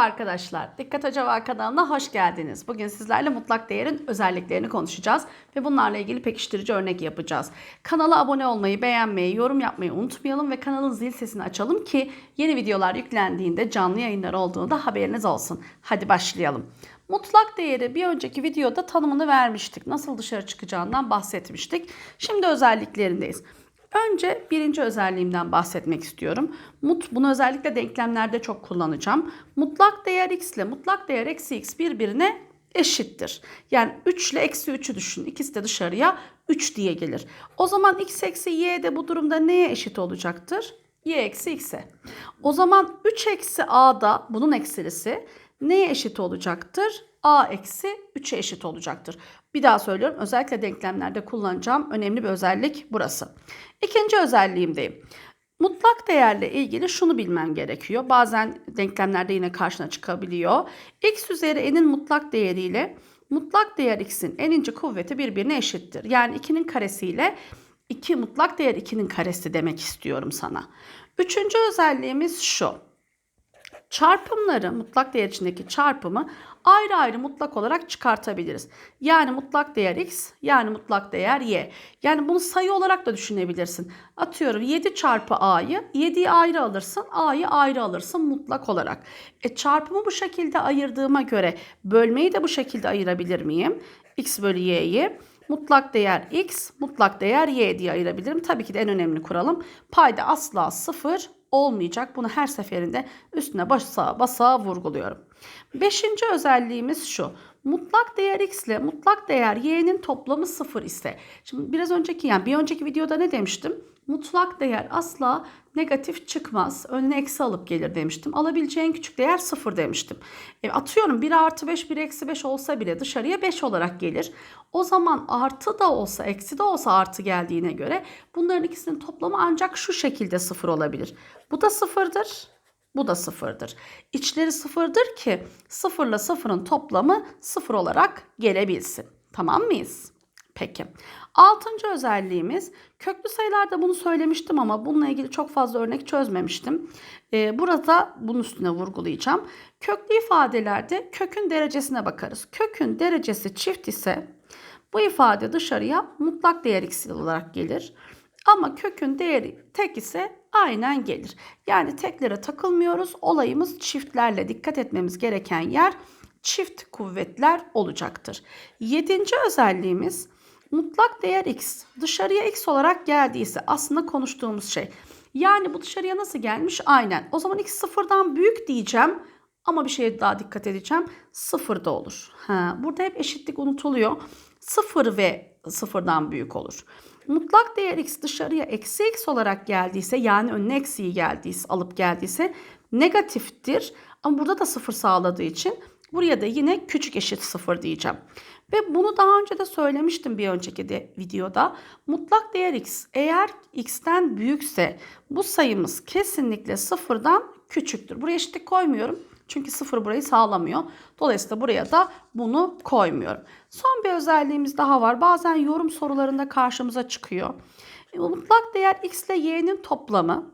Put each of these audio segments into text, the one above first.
Arkadaşlar Dikkat Acaba kanalına hoş geldiniz. Bugün sizlerle mutlak değerin özelliklerini konuşacağız ve bunlarla ilgili pekiştirici örnek yapacağız. Kanala abone olmayı, beğenmeyi, yorum yapmayı unutmayalım ve kanalın zil sesini açalım ki yeni videolar yüklendiğinde canlı yayınlar olduğunda haberiniz olsun. Hadi başlayalım. Mutlak değeri bir önceki videoda tanımını vermiştik. Nasıl dışarı çıkacağından bahsetmiştik. Şimdi özelliklerindeyiz. Önce birinci özelliğimden bahsetmek istiyorum. Mut, bunu özellikle denklemlerde çok kullanacağım. Mutlak değer x ile mutlak değer eksi x birbirine eşittir. Yani 3 ile eksi 3'ü düşün. İkisi de dışarıya 3 diye gelir. O zaman x eksi y de bu durumda neye eşit olacaktır? y eksi x'e. O zaman 3 eksi a'da bunun eksilisi neye eşit olacaktır? a eksi 3'e eşit olacaktır. Bir daha söylüyorum özellikle denklemlerde kullanacağım önemli bir özellik burası. İkinci özelliğimdeyim. Mutlak değerle ilgili şunu bilmem gerekiyor. Bazen denklemlerde yine karşına çıkabiliyor. x üzeri n'in mutlak değeriyle mutlak değer x'in n'inci kuvveti birbirine eşittir. Yani 2'nin karesiyle 2 mutlak değer 2'nin karesi demek istiyorum sana. Üçüncü özelliğimiz şu. Çarpımları, mutlak değer içindeki çarpımı ayrı ayrı mutlak olarak çıkartabiliriz. Yani mutlak değer x, yani mutlak değer y. Yani bunu sayı olarak da düşünebilirsin. Atıyorum 7 çarpı a'yı, 7'yi ayrı alırsın, a'yı ayrı alırsın mutlak olarak. E çarpımı bu şekilde ayırdığıma göre bölmeyi de bu şekilde ayırabilir miyim? x bölü y'yi. Mutlak değer x, mutlak değer y diye ayırabilirim. Tabii ki de en önemli kuralım. Payda asla sıfır olmayacak. Bunu her seferinde üstüne basa basa vurguluyorum. Beşinci özelliğimiz şu. Mutlak değer x ile mutlak değer y'nin toplamı sıfır ise. Şimdi biraz önceki yani bir önceki videoda ne demiştim? Mutlak değer asla negatif çıkmaz. Önüne eksi alıp gelir demiştim. Alabileceğin küçük değer sıfır demiştim. E, atıyorum 1 artı 5 1 eksi 5 olsa bile dışarıya 5 olarak gelir. O zaman artı da olsa eksi de olsa artı geldiğine göre bunların ikisinin toplamı ancak şu şekilde sıfır olabilir. Bu da sıfırdır. Bu da sıfırdır. İçleri sıfırdır ki sıfırla sıfırın toplamı sıfır olarak gelebilsin. Tamam mıyız? Peki. Altıncı özelliğimiz köklü sayılarda bunu söylemiştim ama bununla ilgili çok fazla örnek çözmemiştim. Ee, burada bunun üstüne vurgulayacağım. Köklü ifadelerde kökün derecesine bakarız. Kökün derecesi çift ise bu ifade dışarıya mutlak değer x olarak gelir. Ama kökün değeri tek ise aynen gelir. Yani teklere takılmıyoruz. Olayımız çiftlerle dikkat etmemiz gereken yer çift kuvvetler olacaktır. Yedinci özelliğimiz mutlak değer x dışarıya x olarak geldiyse aslında konuştuğumuz şey. Yani bu dışarıya nasıl gelmiş? Aynen. O zaman x sıfırdan büyük diyeceğim. Ama bir şeye daha dikkat edeceğim. Sıfır da olur. Ha, burada hep eşitlik unutuluyor. Sıfır ve sıfırdan büyük olur. Mutlak değer x dışarıya eksi x olarak geldiyse yani önüne eksiği geldiyse alıp geldiyse negatiftir. Ama burada da sıfır sağladığı için buraya da yine küçük eşit sıfır diyeceğim. Ve bunu daha önce de söylemiştim bir önceki de videoda. Mutlak değer x eğer x'ten büyükse bu sayımız kesinlikle sıfırdan küçüktür. Buraya eşitlik koymuyorum. Çünkü sıfır burayı sağlamıyor. Dolayısıyla buraya da bunu koymuyorum. Son bir özelliğimiz daha var. Bazen yorum sorularında karşımıza çıkıyor. E, mutlak değer x ile y'nin toplamı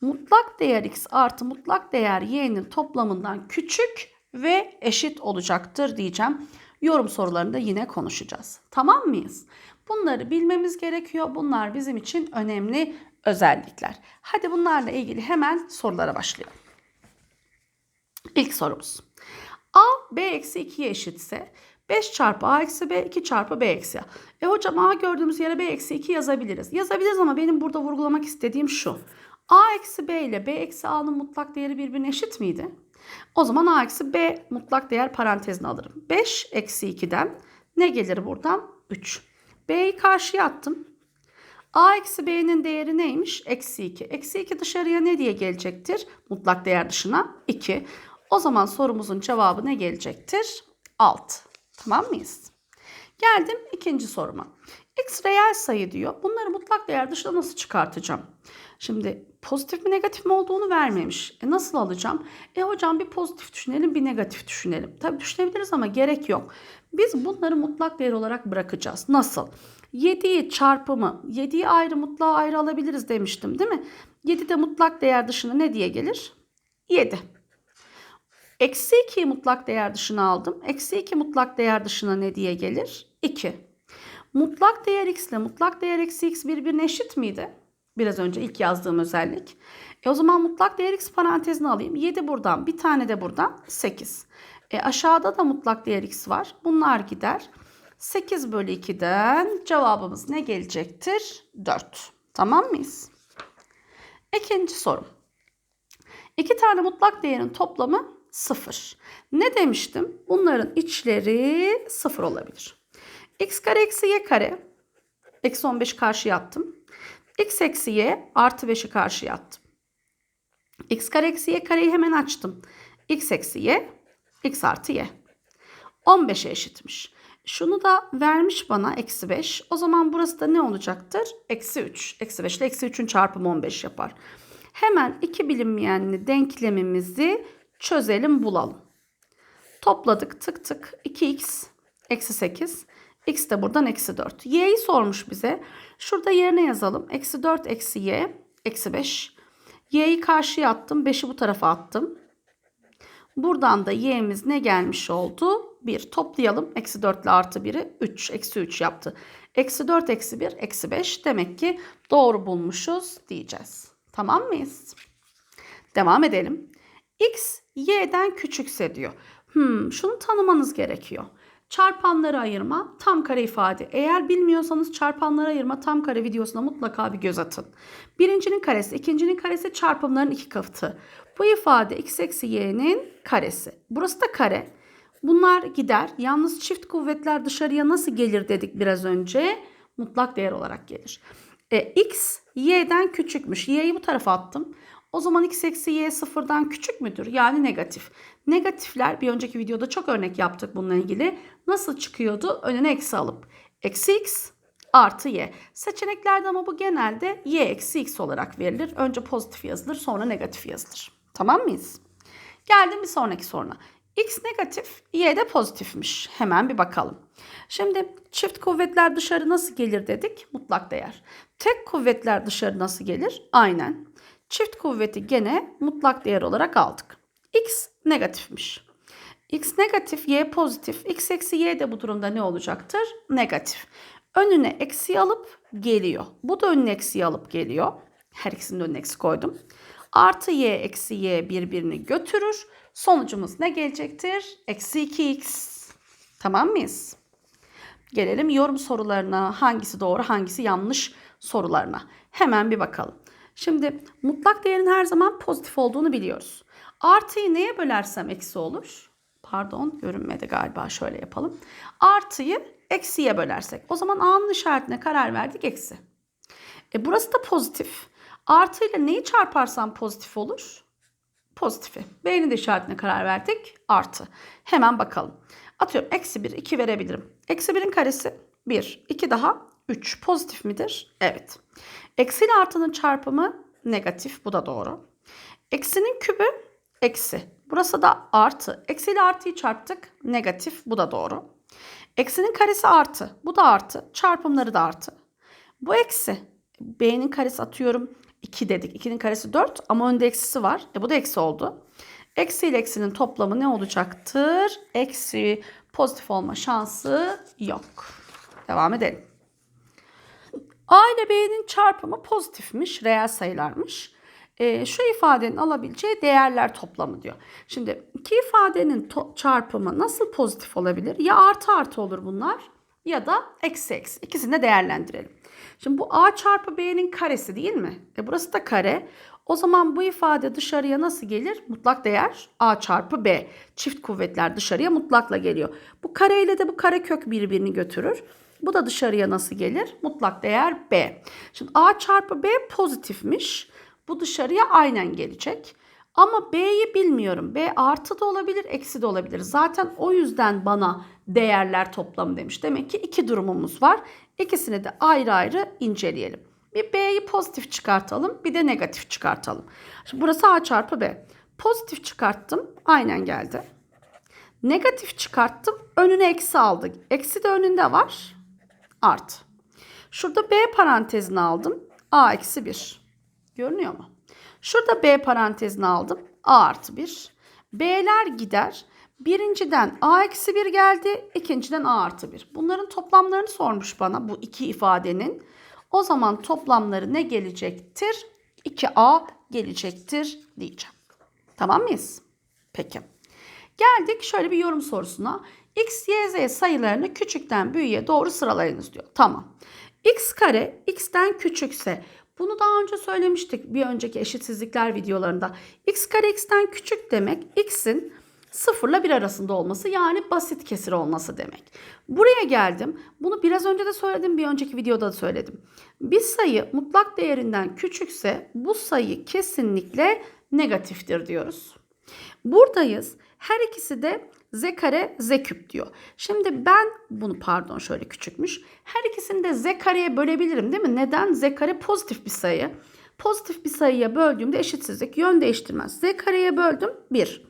mutlak değer x artı mutlak değer y'nin toplamından küçük ve eşit olacaktır diyeceğim. Yorum sorularında yine konuşacağız. Tamam mıyız? Bunları bilmemiz gerekiyor. Bunlar bizim için önemli özellikler. Hadi bunlarla ilgili hemen sorulara başlayalım. İlk sorumuz. A B eksi 2'ye eşitse 5 çarpı A eksi B 2 çarpı B eksi A. E hocam A gördüğümüz yere B eksi 2 yazabiliriz. Yazabiliriz ama benim burada vurgulamak istediğim şu. A eksi B ile B eksi A'nın mutlak değeri birbirine eşit miydi? O zaman A eksi B mutlak değer parantezine alırım. 5 eksi 2'den ne gelir buradan? 3. B'yi karşıya attım. A eksi B'nin değeri neymiş? Eksi 2. Eksi 2 dışarıya ne diye gelecektir? Mutlak değer dışına 2. O zaman sorumuzun cevabı ne gelecektir? 6. Tamam mıyız? Geldim ikinci soruma. X reel sayı diyor. Bunları mutlak değer dışına nasıl çıkartacağım? Şimdi pozitif mi negatif mi olduğunu vermemiş. E nasıl alacağım? E hocam bir pozitif düşünelim bir negatif düşünelim. Tabii düşünebiliriz ama gerek yok. Biz bunları mutlak değer olarak bırakacağız. Nasıl? 7'yi çarpımı 7'yi ayrı mutlağı ayrı alabiliriz demiştim değil mi? 7 de mutlak değer dışına ne diye gelir? 7. Eksi 2'yi mutlak değer dışına aldım. Eksi 2 mutlak değer dışına ne diye gelir? 2. Mutlak değer x ile mutlak değer eksi x birbirine eşit miydi? Biraz önce ilk yazdığım özellik. E o zaman mutlak değer x parantezine alayım. 7 buradan bir tane de buradan 8. E aşağıda da mutlak değer x var. Bunlar gider. 8 bölü 2'den cevabımız ne gelecektir? 4. Tamam mıyız? İkinci sorum. İki tane mutlak değerin toplamı 0. Ne demiştim? Bunların içleri 0 olabilir. x kare eksi y kare. Eksi 15 karşıya attım. x eksi y artı 5'i karşıya attım. x kare eksi y kareyi hemen açtım. x eksi y x artı y. 15'e eşitmiş. Şunu da vermiş bana eksi 5. O zaman burası da ne olacaktır? Eksi 3. Eksi 5 ile eksi 3'ün çarpımı 15 yapar. Hemen iki bilinmeyenli denklemimizi çözelim bulalım. Topladık tık tık 2x eksi 8. X de buradan eksi 4. Y'yi sormuş bize. Şurada yerine yazalım. Eksi 4 eksi y eksi 5. Y'yi karşıya attım. 5'i bu tarafa attım. Buradan da y'miz ne gelmiş oldu? 1. Toplayalım. Eksi 4 ile artı 1'i 3. Eksi 3 yaptı. Eksi 4 eksi 1 eksi 5. Demek ki doğru bulmuşuz diyeceğiz. Tamam mıyız? Devam edelim. X y'den küçükse diyor. Hmm, şunu tanımanız gerekiyor. Çarpanları ayırma, tam kare ifade. Eğer bilmiyorsanız çarpanları ayırma tam kare videosuna mutlaka bir göz atın. Birincinin karesi, ikincinin karesi çarpımların iki katı. Bu ifade x eksi y'nin karesi. Burası da kare. Bunlar gider. Yalnız çift kuvvetler dışarıya nasıl gelir dedik biraz önce. Mutlak değer olarak gelir. E, x y'den küçükmüş. Y'yi bu tarafa attım. O zaman x eksi y sıfırdan küçük müdür? Yani negatif. Negatifler bir önceki videoda çok örnek yaptık bununla ilgili. Nasıl çıkıyordu? Önüne eksi alıp. Eksi x artı y. Seçeneklerde ama bu genelde y eksi x olarak verilir. Önce pozitif yazılır sonra negatif yazılır. Tamam mıyız? Geldim bir sonraki soruna. X negatif, Y de pozitifmiş. Hemen bir bakalım. Şimdi çift kuvvetler dışarı nasıl gelir dedik? Mutlak değer. Tek kuvvetler dışarı nasıl gelir? Aynen. Çift kuvveti gene mutlak değer olarak aldık. X negatifmiş. X negatif, Y pozitif. X eksi Y de bu durumda ne olacaktır? Negatif. Önüne eksi alıp geliyor. Bu da önüne eksi alıp geliyor. Her ikisinin önüne eksi koydum. Artı Y eksi Y birbirini götürür. Sonucumuz ne gelecektir? Eksi 2x. Tamam mıyız? Gelelim yorum sorularına. Hangisi doğru, hangisi yanlış sorularına. Hemen bir bakalım. Şimdi mutlak değerin her zaman pozitif olduğunu biliyoruz. Artıyı neye bölersem eksi olur? Pardon görünmedi galiba şöyle yapalım. Artıyı eksiye bölersek. O zaman A'nın işaretine karar verdik eksi. E burası da pozitif. Artı ile neyi çarparsam pozitif olur? Pozitifi. B'nin de işaretine karar verdik. Artı. Hemen bakalım. Atıyorum eksi 1, 2 verebilirim. Eksi 1'in karesi 1, 2 daha 3. Pozitif midir? Evet. Eksi ile artının çarpımı negatif. Bu da doğru. Eksinin kübü eksi. Burası da artı. Eksi ile artıyı çarptık. Negatif. Bu da doğru. Eksinin karesi artı. Bu da artı. Çarpımları da artı. Bu eksi. B'nin karesi atıyorum 2 dedik. 2'nin karesi 4 ama önde eksisi var. E bu da eksi oldu. Eksi ile eksinin toplamı ne olacaktır? Eksi pozitif olma şansı yok. Devam edelim. A ile B'nin çarpımı pozitifmiş, reel sayılarmış. E, şu ifadenin alabileceği değerler toplamı diyor. Şimdi iki ifadenin çarpımı nasıl pozitif olabilir? Ya artı artı olur bunlar ya da eksi eksi. İkisini de değerlendirelim. Şimdi bu a çarpı b'nin karesi değil mi? E burası da kare. O zaman bu ifade dışarıya nasıl gelir? Mutlak değer a çarpı b. Çift kuvvetler dışarıya mutlakla geliyor. Bu kare ile de bu kare kök birbirini götürür. Bu da dışarıya nasıl gelir? Mutlak değer b. Şimdi a çarpı b pozitifmiş. Bu dışarıya aynen gelecek. Ama B'yi bilmiyorum. B artı da olabilir, eksi de olabilir. Zaten o yüzden bana değerler toplamı demiş. Demek ki iki durumumuz var. İkisini de ayrı ayrı inceleyelim. Bir B'yi pozitif çıkartalım, bir de negatif çıkartalım. Şimdi burası A çarpı B. Pozitif çıkarttım, aynen geldi. Negatif çıkarttım, önüne eksi aldık. Eksi de önünde var, artı. Şurada B parantezini aldım, A eksi 1. Görünüyor mu? Şurada B parantezini aldım. A artı 1. B'ler gider. Birinciden A eksi 1 geldi. ikinciden A artı 1. Bunların toplamlarını sormuş bana bu iki ifadenin. O zaman toplamları ne gelecektir? 2A gelecektir diyeceğim. Tamam mıyız? Peki. Geldik şöyle bir yorum sorusuna. X, Y, Z sayılarını küçükten büyüğe doğru sıralayınız diyor. Tamam. X kare x'ten küçükse bunu daha önce söylemiştik bir önceki eşitsizlikler videolarında. X kare x'ten küçük demek x'in 0 ile 1 arasında olması yani basit kesir olması demek. Buraya geldim. Bunu biraz önce de söyledim bir önceki videoda da söyledim. Bir sayı mutlak değerinden küçükse bu sayı kesinlikle negatiftir diyoruz. Buradayız. Her ikisi de z kare z küp diyor. Şimdi ben bunu pardon şöyle küçükmüş. Her ikisini de z kareye bölebilirim değil mi? Neden? z kare pozitif bir sayı. Pozitif bir sayıya böldüğümde eşitsizlik yön değiştirmez. z kareye böldüm 1.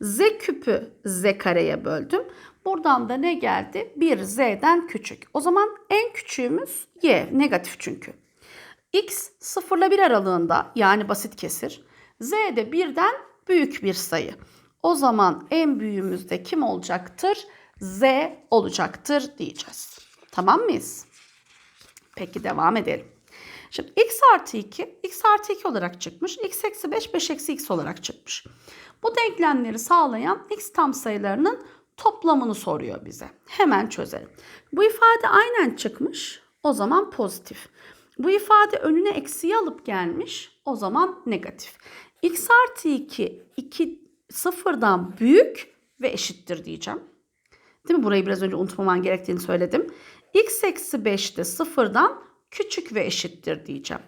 z küpü z kareye böldüm. Buradan da ne geldi? 1 z'den küçük. O zaman en küçüğümüz y negatif çünkü. x 0 ile 1 aralığında yani basit kesir. z de 1'den büyük bir sayı. O zaman en büyüğümüz de kim olacaktır? Z olacaktır diyeceğiz. Tamam mıyız? Peki devam edelim. Şimdi x artı 2, x artı 2 olarak çıkmış. x eksi 5, 5 eksi x olarak çıkmış. Bu denklemleri sağlayan x tam sayılarının toplamını soruyor bize. Hemen çözelim. Bu ifade aynen çıkmış. O zaman pozitif. Bu ifade önüne eksiği alıp gelmiş. O zaman negatif. x artı 2, 2 sıfırdan büyük ve eşittir diyeceğim. Değil mi? Burayı biraz önce unutmaman gerektiğini söyledim. x eksi 5 de sıfırdan küçük ve eşittir diyeceğim.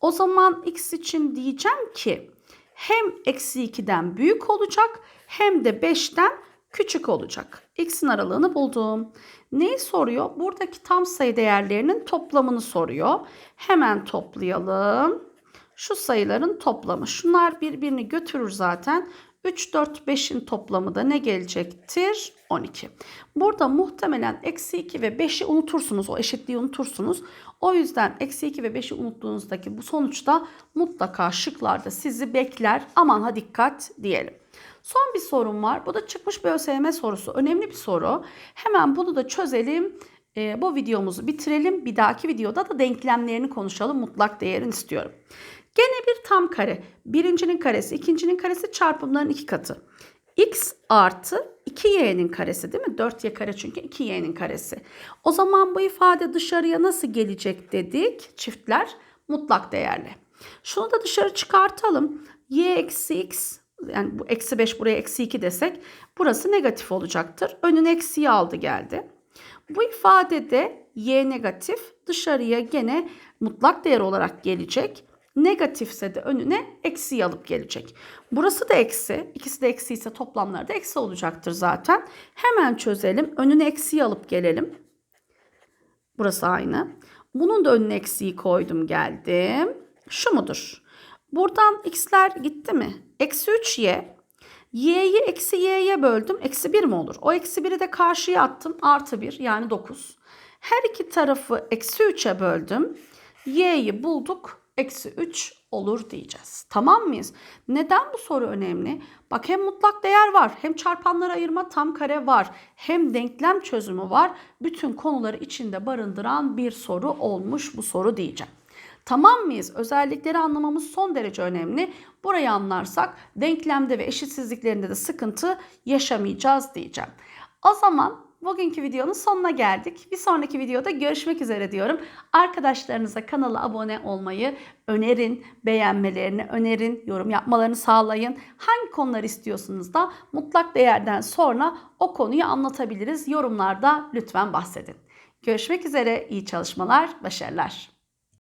O zaman x için diyeceğim ki hem eksi 2'den büyük olacak hem de 5'ten küçük olacak. X'in aralığını buldum. Neyi soruyor? Buradaki tam sayı değerlerinin toplamını soruyor. Hemen toplayalım. Şu sayıların toplamı. Şunlar birbirini götürür zaten. 3, 4, 5'in toplamı da ne gelecektir? 12. Burada muhtemelen eksi 2 ve 5'i unutursunuz. O eşitliği unutursunuz. O yüzden eksi 2 ve 5'i unuttuğunuzda bu sonuçta mutlaka şıklarda sizi bekler. Aman ha dikkat diyelim. Son bir sorum var. Bu da çıkmış bir ÖSYM sorusu. Önemli bir soru. Hemen bunu da çözelim. Ee, bu videomuzu bitirelim. Bir dahaki videoda da denklemlerini konuşalım. Mutlak değerini istiyorum. Gene bir tam kare. Birincinin karesi, ikincinin karesi çarpımların iki katı. x artı 2y'nin karesi değil mi? 4y kare çünkü 2y'nin karesi. O zaman bu ifade dışarıya nasıl gelecek dedik? Çiftler mutlak değerli. Şunu da dışarı çıkartalım. y eksi x yani bu eksi 5 buraya eksi 2 desek burası negatif olacaktır. Önüne eksiği aldı geldi. Bu ifadede y negatif dışarıya gene mutlak değer olarak gelecek. Negatifse de önüne eksi alıp gelecek. Burası da eksi. İkisi de eksi ise toplamları da eksi olacaktır zaten. Hemen çözelim. Önüne eksi alıp gelelim. Burası aynı. Bunun da önüne eksiği koydum geldim. Şu mudur? Buradan x'ler gitti mi? Eksi 3y. y'yi eksi y'ye böldüm. Eksi 1 mi olur? O eksi 1'i de karşıya attım. Artı 1 yani 9. Her iki tarafı eksi 3'e böldüm. y'yi bulduk eksi 3 olur diyeceğiz. Tamam mıyız? Neden bu soru önemli? Bak hem mutlak değer var, hem çarpanları ayırma tam kare var, hem denklem çözümü var. Bütün konuları içinde barındıran bir soru olmuş bu soru diyeceğim. Tamam mıyız? Özellikleri anlamamız son derece önemli. Burayı anlarsak denklemde ve eşitsizliklerinde de sıkıntı yaşamayacağız diyeceğim. O zaman Bugünkü videonun sonuna geldik. Bir sonraki videoda görüşmek üzere diyorum. Arkadaşlarınıza kanala abone olmayı önerin, beğenmelerini önerin, yorum yapmalarını sağlayın. Hangi konular istiyorsunuz da mutlak değerden sonra o konuyu anlatabiliriz. Yorumlarda lütfen bahsedin. Görüşmek üzere, iyi çalışmalar, başarılar.